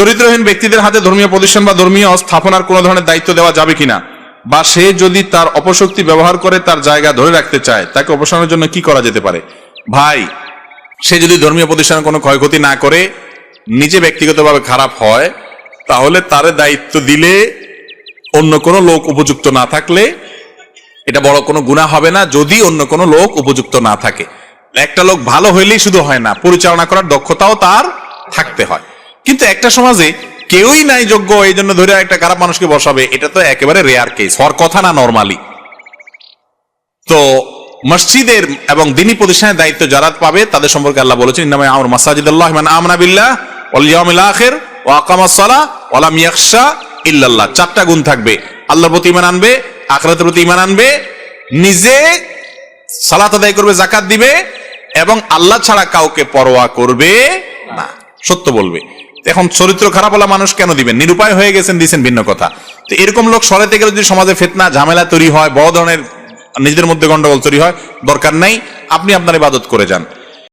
চরিত্রহীন ব্যক্তিদের হাতে ধর্মীয় প্রতিষ্ঠান বা ধর্মীয় স্থাপনার কোনো ধরনের দায়িত্ব দেওয়া যাবে কিনা? বা সে যদি তার অপশক্তি ব্যবহার করে তার জায়গা ধরে রাখতে চায়, তাকে অপসারণের জন্য কি করা যেতে পারে? ভাই, সে যদি ধর্মীয় প্রতিষ্ঠানের কোনো ক্ষয়ক্ষতি না করে, নিজে ব্যক্তিগতভাবে খারাপ হয়, তাহলে তার দায়িত্ব দিলে অন্য কোনো লোক উপযুক্ত না থাকলে এটা বড় কোনো গুণা হবে না যদি অন্য কোনো লোক উপযুক্ত না থাকে। একটা লোক ভালো হইলেই শুধু হয় না, পরিচালনা করার দক্ষতাও তার থাকতে হয়। কিন্তু একটা সমাজে কেউই নাই যোগ্য এই জন্য ধরে একটা খারাপ মানুষকে বসাবে, এটা তো একেবারে রেয়ার কেস হওয়ার কথা না নর্মালি তো মসজিদের এবং দিনী প্রতিষ্ঠানের দায়িত্ব যারা পাবে, তাদের সম্পর্কে আল্লাহ বলেছেন, ইন্নামা আমর মাসাজিদ আল্লাহ মান আমনা বিল্লাহ ওয়াল ইয়াউমিল আখির ওয়া আকামাস সালাহ ওয়া লাম ইয়াখশা ইল্লাল্লাহ। চারটা গুণ থাকবে। আল্লাহর প্রতি ঈমান আনবে, আখিরাতের প্রতি ঈমান আনবে, নিজে সালাত আদায় করবে জাকাত দিবে, এবং আল্লাহ ছাড়া কাউকে পরোয়া করবে না। সত্য বলবে। এখন চরিত্র খারাপ হলা মানুষ কেন দিবেন নিরুপায় হয়ে গেছেন, দিছেন ভিন্ন কথা। তো এরকম লোক সরাতে গেলে যদি সমাজে ফেতনা, ঝামেলা তৈরি হয়, বড় ধরনের নিজেদের মধ্যে গন্ডগোল তৈরি হয়, দরকার নাই। আপনি আপনার ইবাদত করে যান।